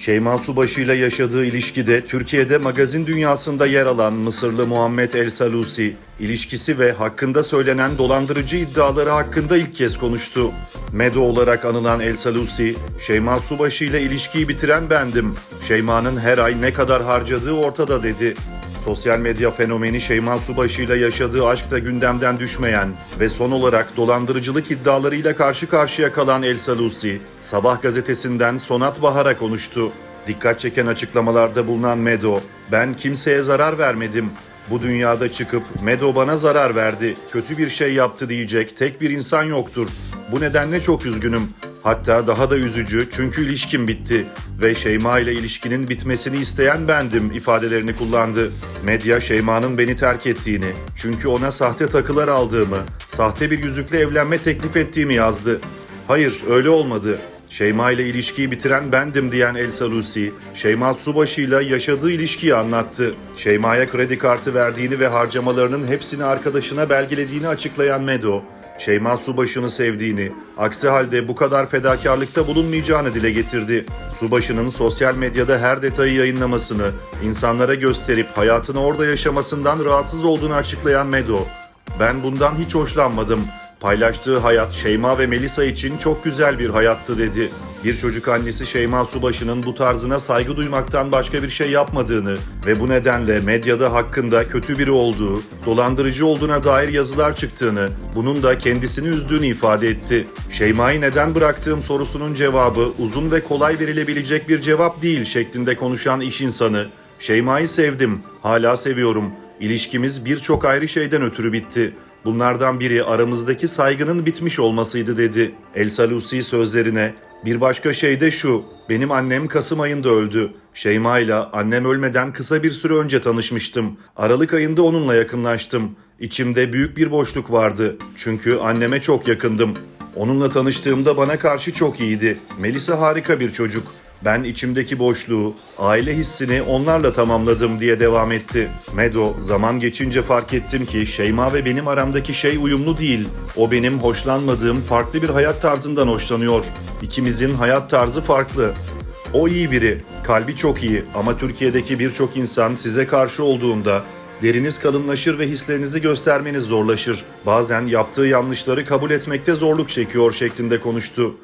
Şeyma Subaşı ile yaşadığı ilişkide Türkiye'de magazin dünyasında yer alan Mısırlı Muhammed El Salusi, ilişkisi ve hakkında söylenen dolandırıcı iddiaları hakkında ilk kez konuştu. Medo olarak anılan El Salusi, Şeyma Subaşı ile ilişkiyi bitiren bendim. Şeyma'nın her ay ne kadar harcadığı ortada dedi. Sosyal medya fenomeni Şeyma Subaşı ile yaşadığı aşkla gündemden düşmeyen ve son olarak dolandırıcılık iddialarıyla karşı karşıya kalan El Salusi, Sabah gazetesinden Sonat Bahar'a konuştu. Dikkat çeken açıklamalarda bulunan Medo, ben kimseye zarar vermedim. Bu dünyada çıkıp Medo bana zarar verdi, kötü bir şey yaptı diyecek tek bir insan yoktur. Bu nedenle çok üzgünüm. Hatta daha da üzücü çünkü ilişkim bitti ve Şeyma ile ilişkinin bitmesini isteyen bendim ifadelerini kullandı. Medya Şeyma'nın beni terk ettiğini, çünkü ona sahte takılar aldığımı, sahte bir yüzükle evlenme teklif ettiğimi yazdı. Hayır, öyle olmadı. Şeyma ile ilişkiyi bitiren bendim diyen El Salusi, Şeyma Subaşı ile yaşadığı ilişkiyi anlattı. Şeyma'ya kredi kartı verdiğini ve harcamalarının hepsini arkadaşına belgelediğini açıklayan Medo, Şeyma Subaşı'nı sevdiğini, aksi halde bu kadar fedakarlıkta bulunmayacağını dile getirdi. Subaşı'nın sosyal medyada her detayı yayınlamasını, insanlara gösterip hayatını orada yaşamasından rahatsız olduğunu açıklayan Medo, ben bundan hiç hoşlanmadım. Paylaştığı hayat Şeyma ve Melisa için çok güzel bir hayattı dedi. Bir çocuk annesi Şeyma Subaşı'nın bu tarzına saygı duymaktan başka bir şey yapmadığını ve bu nedenle medyada hakkında kötü biri olduğu, dolandırıcı olduğuna dair yazılar çıktığını, bunun da kendisini üzdüğünü ifade etti. Şeyma'yı neden bıraktığım sorusunun cevabı uzun ve kolay verilebilecek bir cevap değil şeklinde konuşan iş insanı, Şeyma'yı sevdim, hala seviyorum. İlişkimiz birçok ayrı şeyden ötürü bitti. Bunlardan biri aramızdaki saygının bitmiş olmasıydı dedi. El Salusi sözlerine bir başka şey de şu. Benim annem Kasım ayında öldü. Şeyma ile annem ölmeden kısa bir süre önce tanışmıştım. Aralık ayında onunla yakınlaştım. İçimde büyük bir boşluk vardı. Çünkü anneme çok yakındım. Onunla tanıştığımda bana karşı çok iyiydi. Melisa harika bir çocuk. Ben içimdeki boşluğu, aile hissini onlarla tamamladım diye devam etti. Medo, zaman geçince fark ettim ki Şeyma ve benim aramdaki şey uyumlu değil. O benim hoşlanmadığım farklı bir hayat tarzından hoşlanıyor. İkimizin hayat tarzı farklı. O iyi biri, kalbi çok iyi ama Türkiye'deki birçok insan size karşı olduğunda deriniz kalınlaşır ve hislerinizi göstermeniz zorlaşır. Bazen yaptığı yanlışları kabul etmekte zorluk çekiyor şeklinde konuştu.